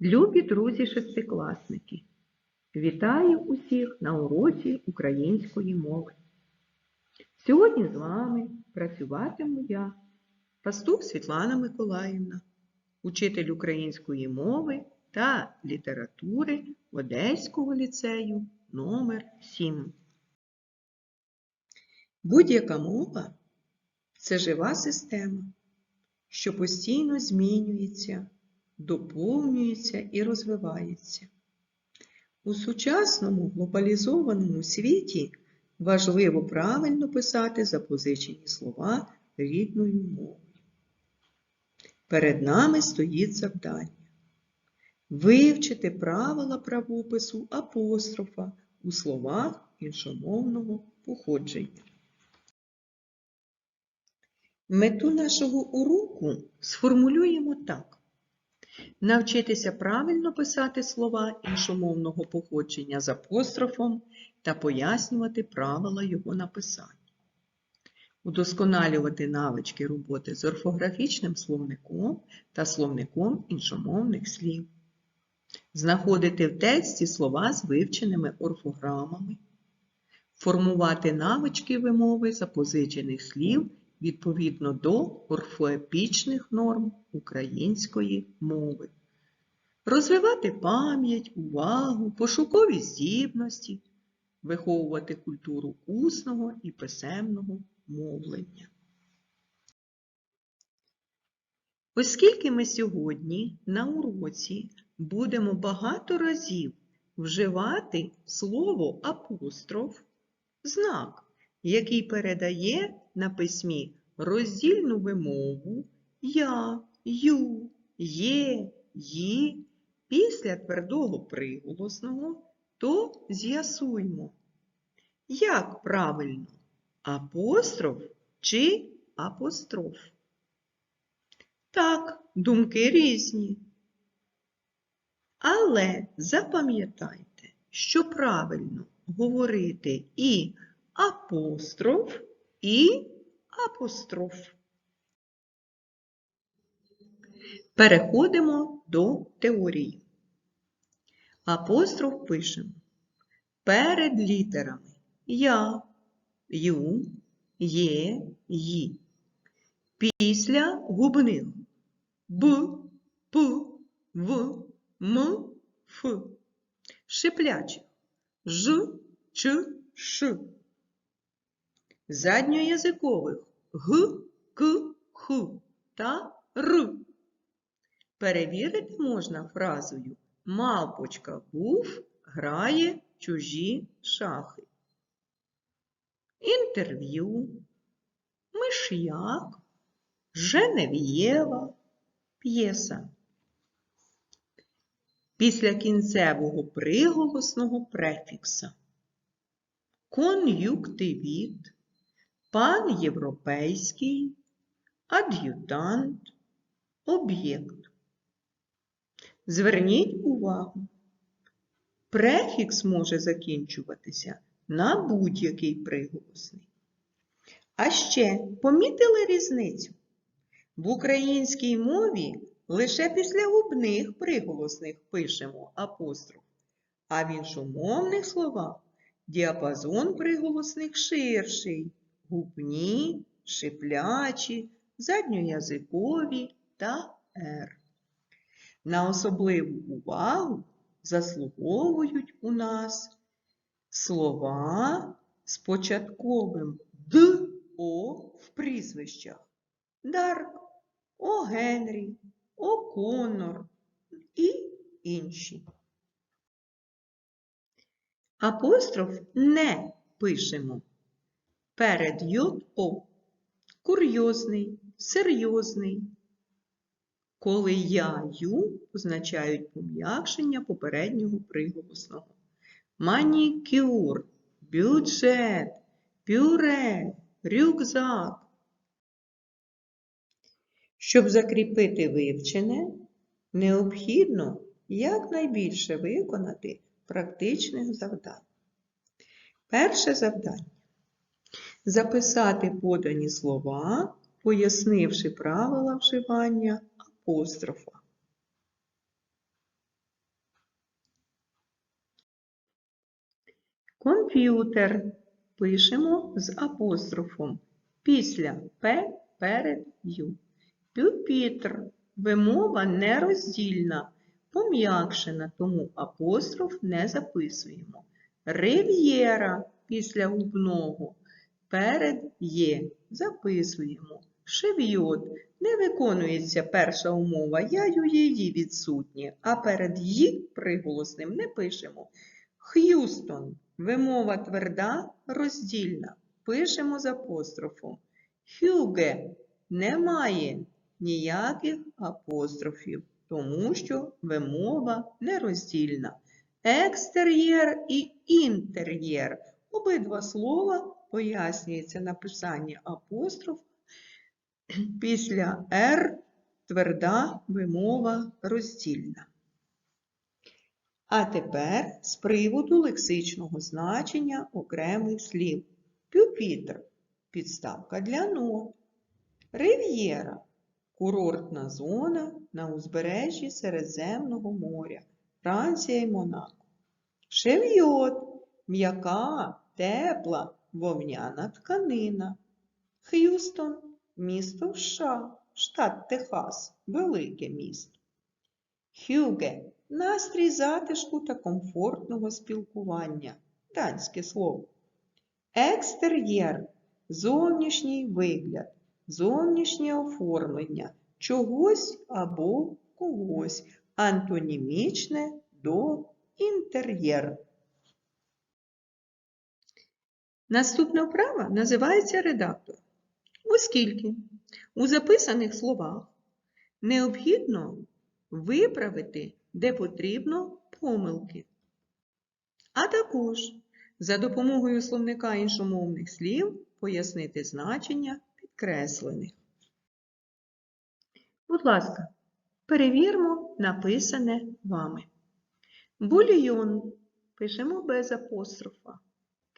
Любі друзі шестикласники! Вітаю усіх на уроці української мови. Сьогодні з вами працюватиму я, пастух Світлана Миколаївна, учитель української мови та літератури Одеського ліцею номер 7 Будь-яка мова це жива система, що постійно змінюється, доповнюється і розвивається. У сучасному глобалізованому світі важливо правильно писати запозичені слова рідною мовою. Перед нами стоїть завдання вивчити правила правопису апострофа у словах іншомовного походження. Мету нашого уроку сформулюємо так. Навчитися правильно писати слова іншомовного походження з апострофом та пояснювати правила його написання. Удосконалювати навички роботи з орфографічним словником та словником іншомовних слів. Знаходити в тексті слова з вивченими орфограмами. Формувати навички вимови запозичених слів відповідно до орфоепічних норм української мови, розвивати пам'ять, увагу, пошукові здібності, виховувати культуру усного і писемного мовлення. Оскільки ми сьогодні на уроці будемо багато разів вживати слово апостроф, знак, який передає на письмі роздільну вимову я, ю, є, ї після твердого приголосного, то з'ясуймо, як правильно апостроф чи апостроф. Так, думки різні. Але запам'ятайте, що правильно говорити і апостроф, і апостроф. Переходимо до теорії. Апостроф пишемо перед літерами Я, Ю, Є, Ї. Після губних Б, П, В, М, Ф. Шиплячих Ж, Ч, Ш. Задньоязикових Г, К, Х та Р. Перевірити можна фразою Мавпочка Гуф грає чужі шахи. Інтерв'ю, миш'як, Женев'єва, п'єса. Після кінцевого приголосного префікса. Кон'юктивіт, пан європейський, ад'ютант, об'єкт. Зверніть увагу, префікс може закінчуватися на будь-який приголосний. А ще помітили різницю? В українській мові лише після губних приголосних пишемо апостроф, а в іншомовних словах діапазон приголосних ширший, губні, шиплячі, задньоязикові та «р». На особливу увагу заслуговують у нас слова з початковим д о в прізвищах Дарк, О Генрі, О Конор і інші. Апостроф не пишемо перед ЙО курйозний, серйозний. Коли я ю означають пом'якшення попереднього приголосного. Манікюр, бюджет, пюре, рюкзак. Щоб закріпити вивчене, необхідно якнайбільше виконати практичних завдань. Перше завдання записати подані слова, пояснивши правила вживання апострофа. Комп'ютер пишемо з апострофом після П перед Ю. Пюпітр вимова нероздільна, пом'якшена, тому апостроф не записуємо. Рив'єра після губного Перед є записуємо. Шевйот. Не виконується перша умова. Я ю її відсутні, а перед «ї» приголосним не пишемо. Х'юстон. Вимова тверда, роздільна. Пишемо з апострофом. Хюге. Немає ніяких апострофів, тому що вимова нероздільна. Екстер'єр і інтер'єр. Обидва слова пояснюється написання апостроф після «р» тверда вимова роздільна. А тепер з приводу лексичного значення окремих слів. Пюпітр підставка для нот. Рив'єра курортна зона на узбережжі Середземного моря, Франція і Монако. Шевйот м'яка, тепла, вовняна тканина. Х'юстон місто США, штат Техас, велике місто. Хюге настрій затишку та комфортного спілкування. Данське слово. Екстер'єр зовнішній вигляд, зовнішнє оформлення чогось або когось, антонімічне до інтер'єр. Наступна вправа називається редактор. Оскільки у записаних словах необхідно виправити, де потрібно, помилки. А також за допомогою словника іншомовних слів пояснити значення підкреслених. Будь ласка, перевірмо написане вами. Бульйон пишемо без апострофа.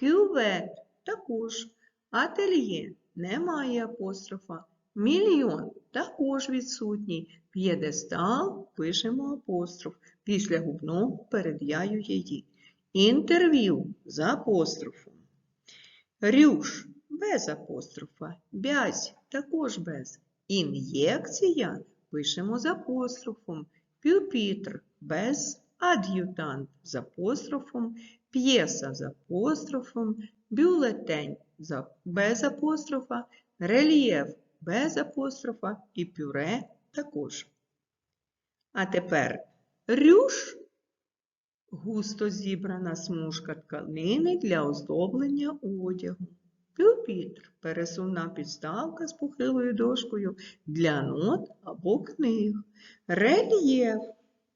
Кювет також. Ательє немає апострофа. Мільйон також відсутній. П'єдестал пишемо апостроф. Після губного перед яю її. Інтерв'ю з апострофом. Рюш без апострофа. Бязь також без. Ін'єкція пишемо з апострофом. Пюпітр без ад'ютант з апострофом. П'єса з апострофом. Бюлетень без апострофа. Рельєф без апострофа і пюре також. А тепер рюш густо зібрана смужка тканини для оздоблення одягу. Пюпітр пересувна підставка з похилою дошкою для нот або книг. Рельєф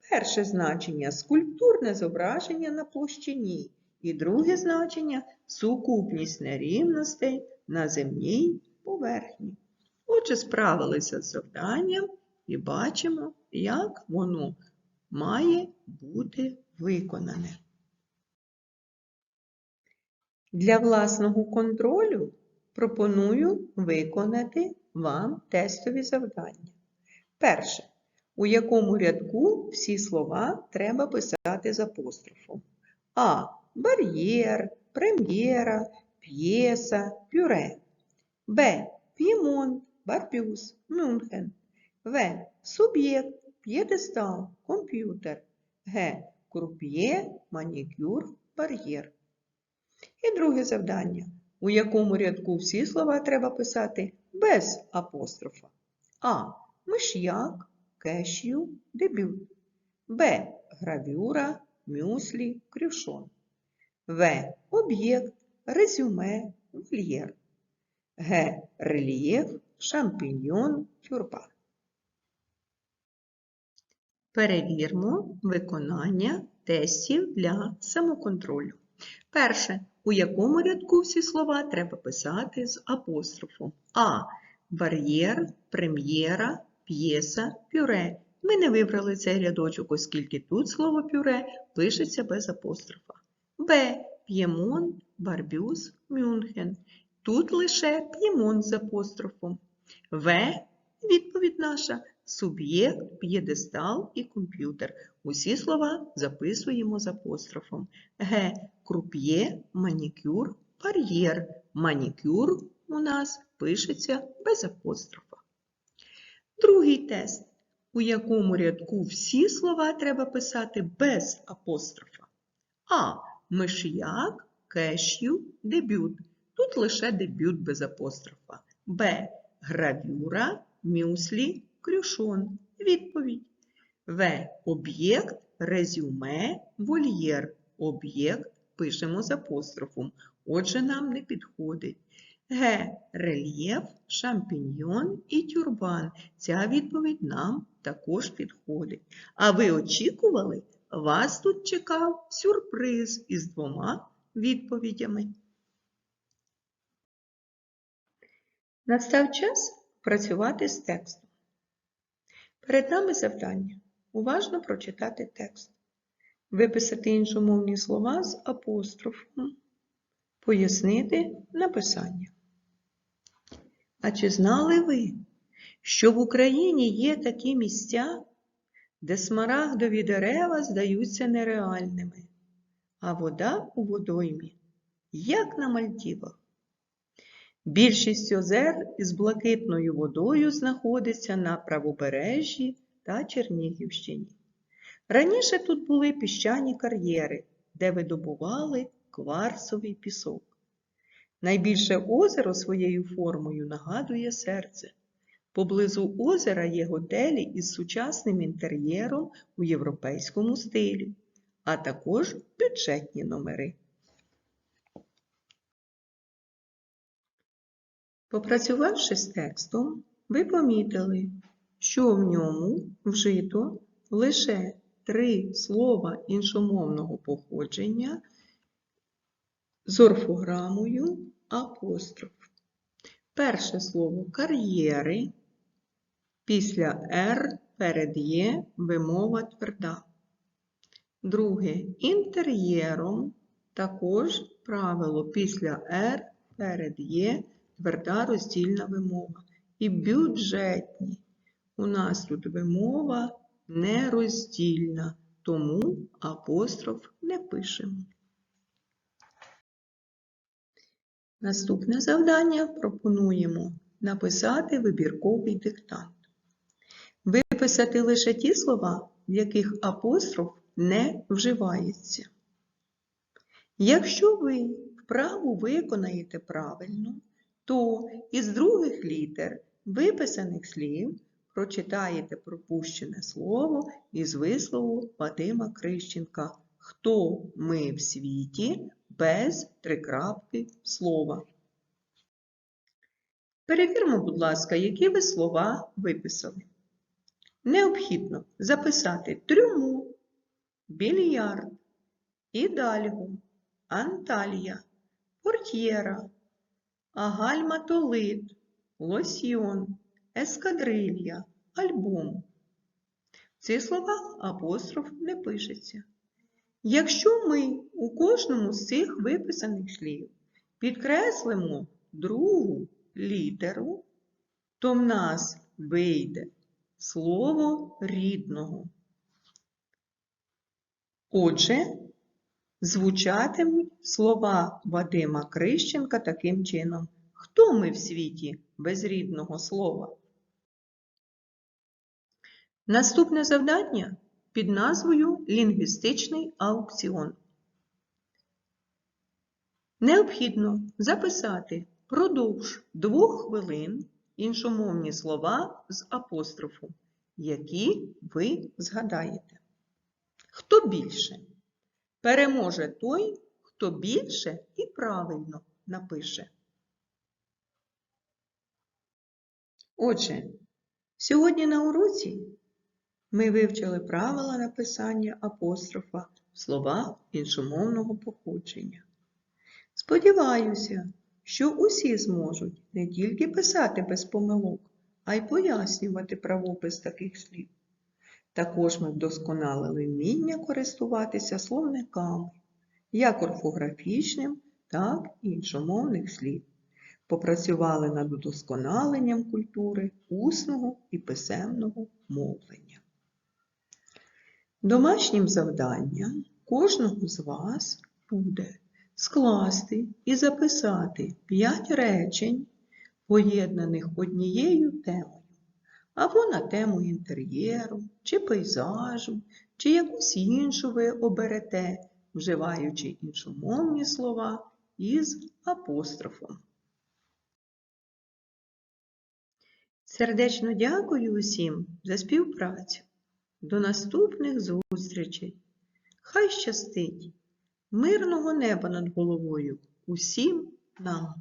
перше значення скульптурне зображення на площині. І друге значення сукупність нерівностей на земній поверхні. Отже, справилися з завданням і бачимо, як воно має бути виконане. Для власного контролю пропоную виконати вам тестові завдання. Перше. У якому рядку всі слова треба писати з апострофом? А. Бар'єр, прем'єра, п'єса, пюре. Б. П'ємонт, барбюз, Мюнхен. В. Суб'єкт, п'єдестал, комп'ютер. Г. Круп'є, манікюр, бар'єр. І друге завдання. У якому рядку всі слова треба писати без апострофа? А. Миш'як, кешю, дебют. Б. Гравюра, мюслі, крюшон. В. Об'єкт, резюме, вольєр. Г. Рельєф, шампіньйон, тюрба. Перевірмо виконання тестів для самоконтролю. Перше. У якому рядку всі слова треба писати з апострофом? А. Бар'єр, прем'єра, п'єса, пюре. Ми не вибрали цей рядочок, оскільки тут слово пюре пишеться без апострофа. Б. П'ємон, барбюз, Мюнхен. Тут лише п'ємон з апострофом. В. Відповідь наша суб'єкт, п'єдестал і комп'ютер. Усі слова записуємо з апострофом. Г. Круп'є, манікюр, бар'єр. Манікюр у нас пишеться без апострофа. Другий тест, у якому рядку всі слова треба писати без апострофа. А. Миш'як, кешю, дебют. Тут лише дебют без апострофа. Б. Гравюра, мюслі, крюшон. Відповідь. В. Об'єкт, резюме, вольєр. Об'єкт пишемо з апострофом. Отже, нам не підходить. Г. Рельєф, шампіньйон і тюрбан. Ця відповідь нам також підходить. А ви очікували? Вас тут чекав сюрприз із двома відповідями. Настав час працювати з текстом. Перед нами завдання уважно прочитати текст, виписати іншомовні слова з апострофом, пояснити написання. А чи знали ви, що в Україні є такі місця, де смарагдові дерева здаються нереальними, а вода у водоймі, як на Мальдівах? Більшість озер із блакитною водою знаходиться на правобережжі та Чернігівщині. Раніше тут були піщані кар'єри, де видобували кварцовий пісок. Найбільше озеро своєю формою нагадує серце. Поблизу озера є готелі із сучасним інтер'єром у європейському стилі, а також бюджетні номери. Попрацювавши з текстом, ви помітили, що в ньому вжито лише три слова іншомовного походження з орфограмою апостроф. Перше слово кар'єри, після «р» перед «є» вимова тверда. Друге інтер'єром також правило після «р» перед «є» тверда роздільна вимова. І бюджетні. У нас тут вимова нероздільна, тому апостроф не пишемо. Наступне завдання пропонуємо написати вибірковий диктант. Виписати лише ті слова, в яких апостроф не вживається. Якщо ви вправу виконаєте правильно, то із других літер виписаних слів прочитаєте пропущене слово із вислову Вадима Крищенка Хто ми в світі без трикрапки слова. Перевірмо, будь ласка, які ви слова виписали. Необхідно записати трюму, більярд, ідальгу, анталія, портьєра, агальматолит, лосьйон, ескадрилья, альбом. Ці слова апостроф не пишеться. Якщо ми у кожному з цих виписаних слів підкреслимо другу літеру, то в нас вийде слово рідного. Отже, звучатимуть слова Вадима Крищенка таким чином. Хто ми в світі без рідного слова? Наступне завдання під назвою Лінгвістичний аукціон. Необхідно записати продовж двох хвилин іншомовні слова з апострофу, які ви згадаєте. Хто більше? Переможе той, хто більше і правильно напише. Отже, сьогодні на уроці ми вивчили правила написання апострофа в словах іншомовного походження. Сподіваюся, що усі зможуть не тільки писати без помилок, а й пояснювати правопис таких слів. Також ми вдосконалили вміння користуватися словниками, як орфографічним, так і іншомовних слів. попрацювали над удосконаленням культури усного і писемного мовлення. Домашнім завданням кожного з вас буде скласти і записати 5 речень, поєднаних однією темою, або на тему інтер'єру, чи пейзажу, чи якусь іншу ви оберете, вживаючи іншомовні слова із апострофом. Сердечно дякую усім за співпрацю. До наступних зустрічей. Хай щастить! Мирного неба над головою усім нам!